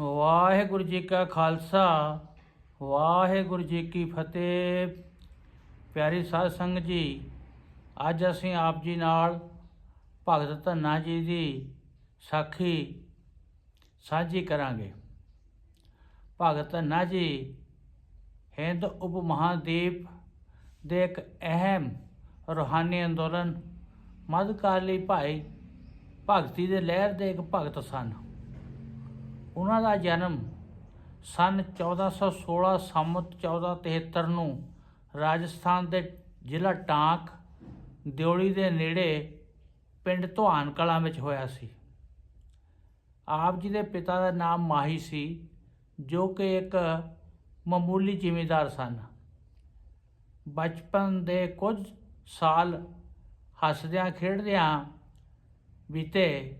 ਵਾਹਿਗੁਰੂ ਜੀ ਕਾ ਖਾਲਸਾ, ਵਾਹਿਗੁਰੂ ਜੀ ਕੀ ਫਤਿਹ। ਪਿਆਰੀ ਸਾਧ ਸੰਗਤ ਜੀ, ਅੱਜ ਅਸੀਂ ਆਪ ਜੀ ਨਾਲ ਭਗਤ ਧੰਨਾ ਜੀ ਦੀ ਸਾਖੀ ਸਾਂਝੀ ਕਰਾਂਗੇ। ਭਗਤ ਧੰਨਾ ਜੀ, ਹਿੰਦ ਉਪ ਮਹਾਦੀਪ ਦੇ ਇੱਕ ਅਹਿਮ ਰੂਹਾਨੀ ਅੰਦੋਲਨ ਮੱਧਕਾਲੀ ਭਾਈ ਭਗਤੀ ਦੇ ਲਹਿਰ ਦੇ ਇੱਕ ਭਗਤ ਸਨ। ਉਹਨਾਂ ਦਾ ਜਨਮ ਸਨ 1416 ਸੰਮਤ 1473 ਨੂੰ ਰਾਜਸਥਾਨ ਦੇ ਜ਼ਿਲ੍ਹਾ ਟਾਂਕ ਦਿਉਲੀ ਦੇ ਨੇੜੇ ਪਿੰਡ ਧੁਆਨ ਕਲਾਂ ਵਿੱਚ ਹੋਇਆ ਸੀ। ਆਪ ਜੀ ਦੇ ਪਿਤਾ ਦਾ ਨਾਮ ਮਾਹੀ ਸੀ, ਜੋ ਕਿ ਇੱਕ ਮਾਮੂਲੀ ਜ਼ਿਮੀਂਦਾਰ ਸਨ। ਬਚਪਨ ਦੇ ਕੁਝ ਸਾਲ ਹੱਸਦਿਆਂ ਖੇਡਦਿਆਂ ਬੀਤੇ,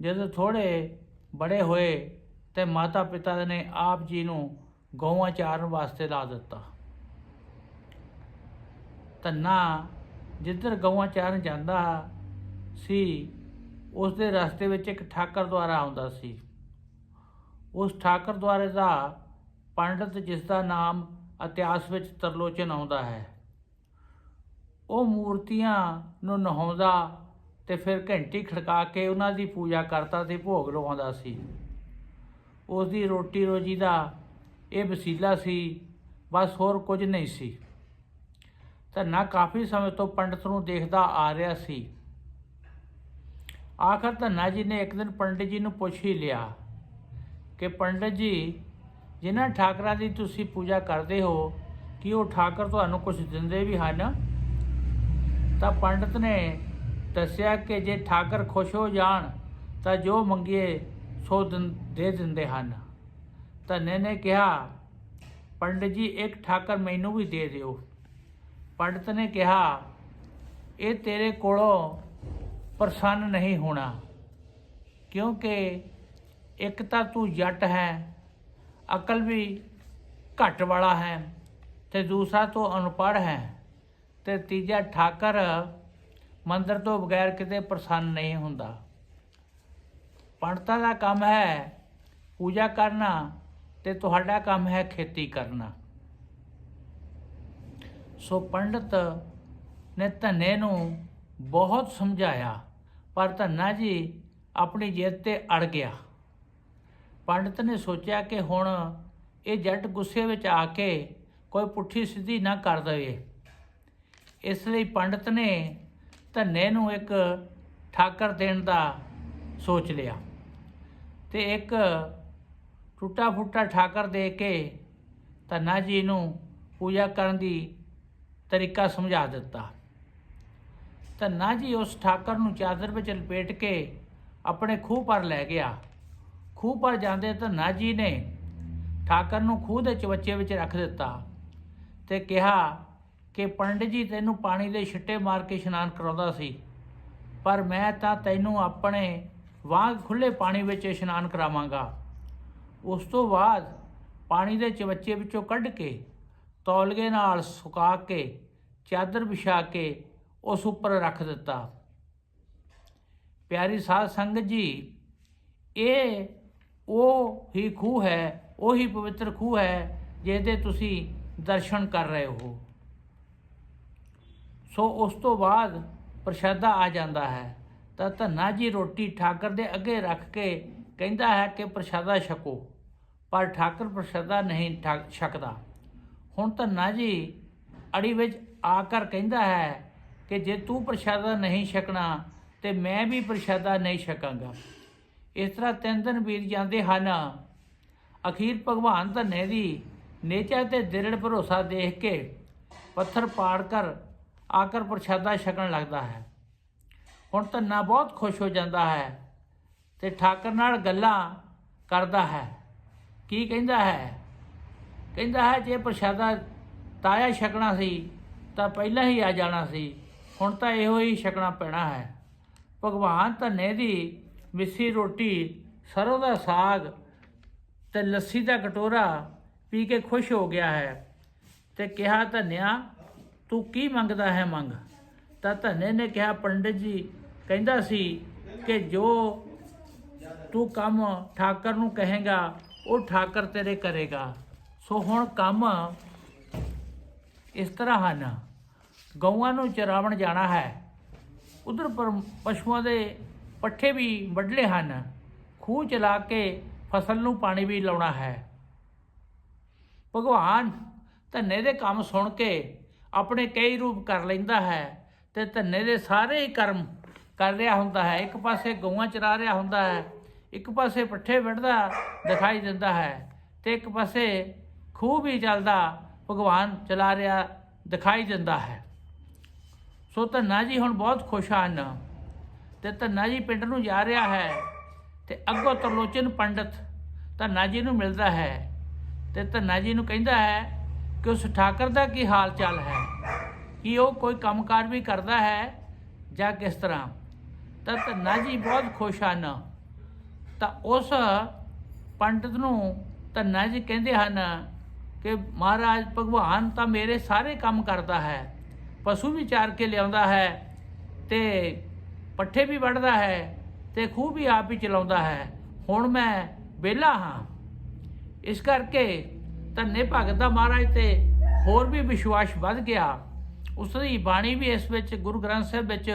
ਜਦੋਂ ਥੋੜੇ ਬੜੇ ਹੋਏ ਤੇ ਮਾਤਾ ਪਿਤਾ ਨੇ ਆਪ ਜੀ ਨੂੰ ਗਊਆਂ ਚਾਰਨ ਵਾਸਤੇ ਲਾ ਦਿੱਤਾ। ਧੰਨਾ ਜਿੱਧਰ ਗਊਆਂ ਚਾਰਨ ਜਾਂਦਾ ਸੀ ਉਸ ਦੇ ਰਸਤੇ ਵਿੱਚ ਇੱਕ ਠਾਕਰ ਦੁਆਰਾ ਆਉਂਦਾ ਸੀ। ਉਸ ਠਾਕਰ ਦੁਆਰੇ ਦਾ ਪੰਡਤ ਜਿਸ ਦਾ ਨਾਮ ਇਤਿਹਾਸ ਵਿੱਚ ਤਰਲੋਚਨ ਆਉਂਦਾ ਹੈ, ਉਹ ਮੂਰਤੀਆਂ ਨੂੰ ਨਹਾਉਂਦਾ ਤੇ ਫਿਰ ਘੰਟੀ ਖੜਕਾ ਕੇ ਉਹਨਾਂ ਦੀ ਪੂਜਾ ਕਰਦਾ ਤੇ ਭੋਗ ਲਵਾਉਂਦਾ ਸੀ। ਉਸ ਦੀ ਰੋਟੀ ਰੋਜੀ ਦਾ ਇਹ ਵਸੀਲਾ ਸੀ, ਬਸ ਹੋਰ ਕੁਝ ਨਹੀਂ ਸੀ। ਧੰਨਾ ਕਾਫੀ ਸਮੇਂ ਤੋਂ ਪੰਡਤ ਨੂੰ ਦੇਖਦਾ ਆ ਰਿਹਾ ਸੀ। ਆਖਰ ਧੰਨਾ ਜੀ ਨੇ ਇੱਕ ਦਿਨ ਪੰਡਿਤ ਜੀ ਨੂੰ ਪੁੱਛ ਹੀ ਲਿਆ ਕਿ ਪੰਡਿਤ ਜੀ, ਜਿਨ੍ਹਾਂ ਠਾਕਰਾਂ ਦੀ ਤੁਸੀਂ ਪੂਜਾ ਕਰਦੇ ਹੋ, ਕਿ ਉਹ ਠਾਕਰ ਤੁਹਾਨੂੰ ਕੁਝ ਦਿੰਦੇ ਵੀ ਹਨ? ਤਾਂ ਪੰਡਤ ਨੇ ਦੱਸਿਆ ਕਿ ਜੇ ਠਾਕਰ ਖੁਸ਼ ਹੋ ਜਾਣ, ਤਾਂ ਜੋ ਮੰਗੀਏ ਸੋ ਦਿਨ- ਦੇ ਦਿੰਦੇ ਹਨ। ਧੰਨੇ ਨੇ ਕਿਹਾ, ਪੰਡਿਤ ਜੀ, ਇੱਕ ਠਾਕਰ ਮੈਨੂੰ ਵੀ ਦੇ ਦਿਓ। ਪੰਡਤ ਨੇ ਕਿਹਾ, ਇਹ ਤੇਰੇ ਕੋਲੋਂ ਪ੍ਰਸੰਨ ਨਹੀਂ ਹੋਣਾ, ਕਿਉਂਕਿ ਇੱਕ ਤਾਂ ਤੂੰ ਜੱਟ ਹੈ, ਅਕਲ ਵੀ ਘੱਟ ਵਾਲਾ ਹੈ, ਤੇ ਦੂਸਰਾ ਤੂੰ ਅਨਪੜ੍ਹ ਹੈ, ਤੇ ਤੀਜਾ ਠਾਕਰ ਮੰਦਰ ਤੋਂ ਬਗੈਰ ਕਿਤੇ ਪ੍ਰਸੰਨ ਨਹੀਂ ਹੁੰਦਾ। ਪੰਡਤਾਂ ਦਾ ਕੰਮ ਹੈ, ਪੂਜਾ ਕਰਨਾ ਤੇ ਤੁਹਾਡਾ ਕੰਮ ਹੈ ਖੇਤੀ ਕਰਨਾ। ਸੋ ਪੰਡਤ ਨੇ ਧੰਨੇ ਨੂੰ ਬਹੁਤ ਸਮਝਾਇਆ, ਪਰ ਧੰਨਾ ਜੀ ਆਪਣੀ ਜਿੱਦ ਤੇ ਅੜ ਗਿਆ। ਪੰਡਤ ਨੇ ਸੋਚਿਆ ਕਿ ਹੁਣ ਇਹ ਜੱਟ ਗੁੱਸੇ ਵਿੱਚ ਆ ਕੇ ਕੋਈ ਪੁੱਠੀ ਸਿੱਧੀ ਨਾ ਕਰ ਦੇਵੇ। ਇਸ ਲਈ ਪੰਡਤ ਨੇ ਧੰਨੇ ਨੂੰ ਇੱਕ ਠਾਕਰ ਦੇਣ ਦਾ ਸੋਚ ਲਿਆ। ਤੇ ਇੱਕ ਟੁੱਟਾ ਫੁੱਟਾ ਠਾਕਰ ਦੇ ਕੇ ਧੰਨਾ ਜੀ ਨੂੰ ਪੂਜਾ ਕਰਨ ਦੀ ਤਰੀਕਾ ਸਮਝਾ ਦਿੱਤਾ। ਧੰਨਾ ਜੀ ਉਸ ਠਾਕਰ ਨੂੰ ਚਾਦਰ ਵਿੱਚ ਲਪੇਟ ਕੇ ਆਪਣੇ ਖੂਹ ਪਰ ਲੈ ਗਿਆ। ਖੂਹ ਪਰ ਜਾਂਦੇ ਧੰਨਾ ਜੀ ਨੇ ਠਾਕਰ ਨੂੰ ਖੂਹ ਦੇ ਚਵੱਚੇ ਵਿੱਚ ਰੱਖ ਦਿੱਤਾ ਤੇ ਕਿਹਾ ਕਿ ਪੰਡਿਤ ਜੀ, ਤੈਨੂੰ ਪਾਣੀ ਦੇ ਛਿੱਟੇ ਮਾਰ ਕੇ ਇਸ਼ਨਾਨ ਕਰਾਉਂਦਾ ਸੀ, ਪਰ ਮੈਂ ਤਾਂ ਤੈਨੂੰ ਆਪਣੇ ਵਾਂਗ ਖੁੱਲੇ ਪਾਣੀ ਵਿੱਚ ਇਸ਼ਨਾਨ ਕਰਾਵਾਂਗਾ। ਉਸ ਤੋਂ ਬਾਅਦ ਪਾਣੀ ਦੇ ਚਵੱਚੇ ਵਿੱਚੋਂ ਕੱਢ ਕੇ ਤੌਲਗੇ ਨਾਲ ਸੁਕਾ ਕੇ, ਚਾਦਰ ਵਿਛਾ ਕੇ ਉਸ ਉੱਪਰ ਰੱਖ ਦਿੱਤਾ। ਪਿਆਰੀ ਸਾਧ ਸੰਗਤ ਜੀ, ਇਹ ਉਹ ਹੀ ਖੂਹ ਹੈ, ਉਹੀ ਪਵਿੱਤਰ ਖੂਹ ਹੈ ਜਿਹਦੇ ਤੁਸੀਂ ਦਰਸ਼ਨ ਕਰ ਰਹੇ ਹੋ। ਸੋ ਉਸ ਤੋਂ ਬਾਅਦ ਪ੍ਰਸ਼ਾਦਾ ਆ ਜਾਂਦਾ ਹੈ। ਤਾਂ ਧੰਨਾ ਜੀ ਰੋਟੀ ਠਾਕਰ ਦੇ ਅੱਗੇ ਰੱਖ ਕੇ ਕਹਿੰਦਾ ਹੈ ਕਿ ਪ੍ਰਸ਼ਾਦਾ ਛਕੋ, ਪਰ ਠਾਕਰ ਪ੍ਰਸ਼ਾਦਾ ਨਹੀਂ ਠਾ- ਛਕਦਾ। ਹੁਣ ਧੰਨਾ ਜੀ ਅੜੀ ਵਿੱਚ ਆ ਕਰ ਕਹਿੰਦਾ ਹੈ ਕਿ ਜੇ ਤੂੰ ਪ੍ਰਸ਼ਾਦਾ ਨਹੀਂ ਛਕਣਾ, ਤੇ ਮੈਂ ਵੀ ਪ੍ਰਸ਼ਾਦਾ ਨਹੀਂ ਛਕਾਂਗਾ। ਇਸ ਤਰ੍ਹਾਂ ਤਿੰਨ ਦਿਨ ਬੀਤ ਜਾਂਦੇ ਹਨ। ਅਖੀਰ ਭਗਵਾਨ ਧੰਨੇ ਦੀ ਨੇਚਾ ਤੇ ਦਿਰੜ ਭਰੋਸਾ ਦੇਖ ਕੇ ਪੱਥਰ ਪਾੜ ਕਰ ਆਕਰ ਪ੍ਰਸ਼ਾਦਾ ਛਕਣ ਲੱਗਦਾ ਹੈ। ਹੁਣ ਧੰਨਾ ਬਹੁਤ ਖੁਸ਼ ਹੋ ਜਾਂਦਾ ਹੈ ਤੇ ਠਾਕਰ ਨਾਲ ਗੱਲਾਂ ਕਰਦਾ ਹੈ। ਕੀ ਕਹਿੰਦਾ ਹੈ? ਕਹਿੰਦਾ ਹੈ, ਜੇ ਪ੍ਰਸ਼ਾਦਾ ਤਾਇਆ ਛਕਣਾ ਸੀ, ਤਾਂ ਪਹਿਲਾਂ ਹੀ ਆ ਜਾਣਾ ਸੀ। ਹੁਣ ਤਾਂ ਇਹੋ ਹੀ ਛਕਣਾ ਪੈਣਾ ਹੈ। ਭਗਵਾਨ ਧੰਨੇ ਦੀ ਮਿੱਸੀ ਰੋਟੀ, ਸਰੋਂ ਦਾ ਸਾਗ ਤੇ ਲੱਸੀ ਦਾ ਕਟੋਰਾ ਪੀ ਕੇ ਖੁਸ਼ ਹੋ ਗਿਆ ਹੈ ਤੇ ਕਿਹਾ, ਧੰਨਿਆ, ਤੂੰ ਕੀ ਮੰਗਦਾ ਹੈ ਮੰਗ? ਤਾਂ ਧੰਨੇ ਨੇ ਕਿਹਾ, ਪੰਡਿਤ ਜੀ ਕਹਿੰਦਾ ਸੀ ਕਿ ਜੋ ਤੂੰ ਕੰਮ ਠਾਕਰ ਨੂੰ ਕਹੇਗਾ, ਉਹ ਠਾਕਰ ਤੇਰੇ ਕਰੇਗਾ। ਸੋ ਹੁਣ ਕੰਮ ਇਸ ਤਰ੍ਹਾਂ ਹਨ। ਗਊਆਂ ਨੂੰ ਚਰਾਵਣ ਜਾਣਾ ਹੈ। ਉਧਰ ਪਰ ਪਸ਼ੂਆਂ ਦੇ ਪੱਠੇ ਵੀ ਵੱਢਲੇ ਹਨ। ਖੂਹ ਚਲਾ ਕੇ ਫਸਲ ਨੂੰ ਪਾਣੀ ਵੀ ਲਾਉਣਾ ਹੈ। ਭਗਵਾਨ ਧੰਨੇ ਦੇ ਕੰਮ ਸੁਣ ਕੇ ਆਪਣੇ ਕਈ ਰੂਪ ਕਰ ਲੈਂਦਾ ਹੈ ਤੇ ਧੰਨੇ ਦੇ ਸਾਰੇ ਹੀ ਕਰਮ ਕਰ ਰਿਹਾ ਹੁੰਦਾ ਹੈ। ਇੱਕ ਪਾਸੇ ਗਊਆਂ ਚਰਾ ਰਿਹਾ ਹੁੰਦਾ ਹੈ, ਇੱਕ ਪਾਸੇ ਪੱਠੇ ਵੱਢਦਾ ਦਿਖਾਈ ਦਿੰਦਾ ਹੈ ਤੇ ਇੱਕ ਪਾਸੇ ਖੂਹ ਵੀ ਚੱਲਦਾ ਭਗਵਾਨ ਚਲਾ ਰਿਹਾ ਦਿਖਾਈ ਦਿੰਦਾ ਹੈ। ਸੋ ਧੰਨਾ ਜੀ ਹੁਣ ਬਹੁਤ ਖੁਸ਼ ਹਨ ਤੇ ਧੰਨਾ ਜੀ ਪਿੰਡ ਨੂੰ ਜਾ ਰਿਹਾ ਹੈ ਤੇ ਅੱਗੋਂ ਤਰਲੋਚਨ ਪੰਡਤ ਧੰਨਾ ਜੀ ਨੂੰ ਮਿਲਦਾ ਹੈ ਤੇ ਧੰਨਾ ਜੀ ਨੂੰ ਕਹਿੰਦਾ ਹੈ ਕਿ ਉਸ ਠਾਕਰ ਦਾ ਕੀ ਹਾਲ ਚਾਲ ਹੈ? ਕਿ ਉਹ ਕੋਈ ਕੰਮਕਾਰ ਵੀ ਕਰਦਾ ਹੈ? ਜਾਂ ਕਿਸ ਤਰ੍ਹਾਂ? ਤਾਂ ਧੰਨਾ ਜੀ ਬਹੁਤ ਖੁਸ਼ ਹਨ। ਤਾਂ ਉਸ ਪੰਡਤ ਨੂੰ ਧੰਨਾ ਜੀ ਕਹਿੰਦੇ ਹਨ ਕਿ ਮਹਾਰਾਜ, ਭਗਵਾਨ ਤਾਂ ਮੇਰੇ ਸਾਰੇ ਕੰਮ ਕਰਦਾ ਹੈ। ਪਸ਼ੂ ਵੀ ਚਾਰ ਕੇ ਲਿਆਉਂਦਾ ਹੈ ਤੇ ਪੱਠੇ ਵੀ ਵੱਢਦਾ ਹੈ ਤੇ ਖੂਹ ਵੀ ਆਪ ਹੀ ਚਲਾਉਂਦਾ ਹੈ। ਹੁਣ ਮੈਂ ਵਿਹਲਾ ਹਾਂ। ਇਸ ਕਰਕੇ ਧੰਨੇ ਭਗਤ ਦਾ ਮਹਾਰਾਜ ਤੇ ਹੋਰ ਵੀ ਵਿਸ਼ਵਾਸ ਵੱਧ ਗਿਆ। ਉਸ ਦੀ ਬਾਣੀ ਵੀ ਇਸ ਵਿੱਚ ਗੁਰੂ ਗ੍ਰੰਥ ਸਾਹਿਬ ਵਿੱਚ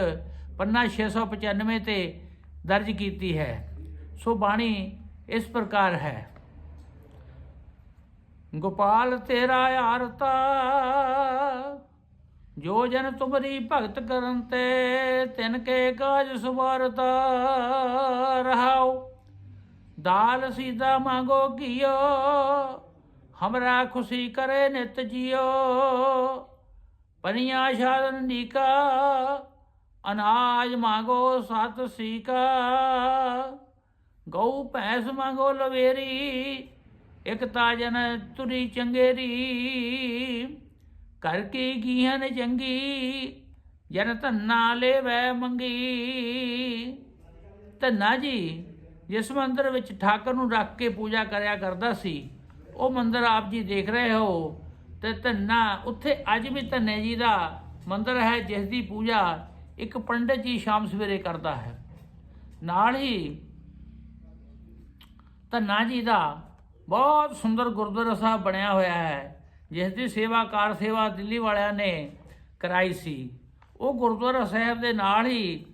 ਪੰਨਾ 695 ਤੇ ਦਰਜ ਕੀਤੀ ਹੈ। ਸੋ ਬਾਣੀ ਇਸ ਪ੍ਰਕਾਰ ਹੈ। ਗੋਪਾਲ ਤੇਰਾ ਆਰਤਾ, ਜੋ ਜਨ ਤੁਮਰੀ ਭਗਤ ਕਰਨ ਤੇ ਤਿਨ ਕੇ ਕਾਜ ਸੁਵਾਰਤਾ, ਰਹਾਓ। ਦਾਲ ਸੀਦਾ ਮੰਗੋ ਕੀਓ ਹਮਰਾ ਖੁਸ਼ੀ ਕਰੇ ਨਿਤ ਜਿਓ। ਪਨੀਆ ਸਾਧਨ ਨੀਕਾ, ਅਨਾਜ ਮੰਗੋ ਸਤ ਸੀਕਾ। ਗਊ ਭੈਂਸ ਮੰਗੋ ਲਵੇਰੀ ਇਕ ਤਾਜਨ ਤੁਰੀ ਚੰਗੇਰੀ। ਕਰ ਕੀ ਗੀਹਨ ਚੰਗੀ, ਜਨ ਧੰਨਾ ਲੈਵੈ ਮੰਗੀ। ਧੰਨਾ ਜੀ, ਜਿਸ ਮੰਦਰ ਵਿੱਚ ਠਾਕਰ ਨੂੰ ਰੱਖ ਕੇ ਪੂਜਾ ਕਰਿਆ ਕਰਦਾ ਸੀ, ਉਹ ਮੰਦਰ ਆਪ ਜੀ ਦੇਖ ਰਹੇ ਹੋ। ਤੇ ਧੰਨਾ, ਉੱਥੇ ਅੱਜ ਵੀ ਧੰਨੇ ਜੀ ਦਾ ਮੰਦਰ ਹੈ, ਜਿਸ ਦੀ ਪੂਜਾ ਇੱਕ ਪੰਡਤ ਜੀ ਸ਼ਾਮ ਸਵੇਰੇ ਕਰਦਾ ਹੈ। ਨਾਲ ਹੀ ਧੰਨਾ ਜੀ ਦਾ ਬਹੁਤ ਸੁੰਦਰ ਗੁਰਦੁਆਰਾ ਸਾਹਿਬ ਬਣਿਆ ਹੋਇਆ ਹੈ, ਜਿਸ ਦੀ ਸੇਵਾ ਕਾਰ ਸੇਵਾ ਦਿੱਲੀ ਵਾਲਿਆਂ ਨੇ ਕਰਾਈ ਸੀ। ਉਹ ਗੁਰਦੁਆਰਾ ਸਾਹਿਬ ਦੇ ਨਾਲ ਹੀ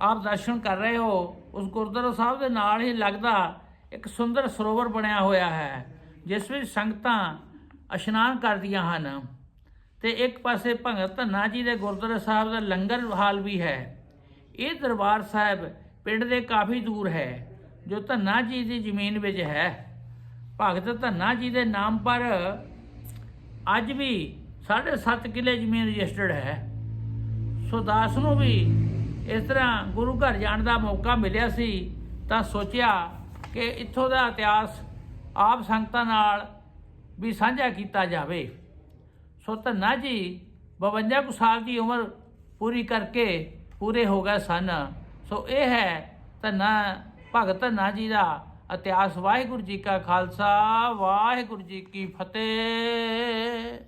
ਆਪ ਦਰਸ਼ਨ ਕਰ ਰਹੇ ਹੋ, ਉਸ ਗੁਰਦੁਆਰਾ ਸਾਹਿਬ ਦੇ ਨਾਲ ਹੀ ਲੱਗਦਾ ਇੱਕ ਸੁੰਦਰ ਸਰੋਵਰ ਬਣਿਆ ਹੋਇਆ ਹੈ। ਜਿਸ ਵਿੱਚ ਸੰਗਤਾਂ ਇਸ਼ਨਾਨ ਕਰਦੀਆਂ ਹਨ। ਤੇ ਇੱਕ ਪਾਸੇ ਭਗਤ ਧੰਨਾ ਜੀ ਦੇ ਗੁਰਦੁਆਰਾ ਸਾਹਿਬ ਦਾ ਲੰਗਰ ਹਾਲ ਵੀ ਹੈ। ਇਹ ਦਰਬਾਰ ਸਾਹਿਬ ਪਿੰਡ ਦੇ ਕਾਫੀ ਦੂਰ ਹੈ, ਜੋ ਧੰਨਾ ਜੀ ਦੀ ਜ਼ਮੀਨ ਵਿੱਚ ਹੈ। ਭਗਤ ਧੰਨਾ ਜੀ ਦੇ ਨਾਮ ਪਰ ਅੱਜ ਵੀ 7.5 ਕਿੱਲੇ ਜ਼ਮੀਨ ਰਜਿਸਟਰਡ ਹੈ। ਸੋ ਦਾਸ ਨੂੰ ਵੀ ਇਸ ਤਰ੍ਹਾਂ ਗੁਰੂ ਘਰ ਜਾਣ ਦਾ ਮੌਕਾ ਮਿਲਿਆ ਸੀ, ਤਾਂ ਸੋਚਿਆ ਕਿ ਇੱਥੋਂ ਦਾ ਇਤਿਹਾਸ ਆਪ ਸੰਗਤਾਂ ਨਾਲ ਵੀ ਸਾਂਝਾ ਕੀਤਾ ਜਾਵੇ। ਸੋ ਧੰਨਾ ਜੀ 52 ਕੁ ਸਾਲ ਦੀ ਉਮਰ ਪੂਰੀ ਕਰਕੇ ਪੂਰੇ ਹੋ ਗਏ ਸਨ। ਸੋ ਇਹ ਹੈ ਧੰਨਾ, ਭਗਤ ਧੰਨਾ ਜੀ ਦਾ ਇਤਿਹਾਸ। ਵਾਹਿਗੁਰੂ ਜੀ ਕਾ ਖਾਲਸਾ, ਵਾਹਿਗੁਰੂ ਜੀ ਕੀ ਫਤਿਹ।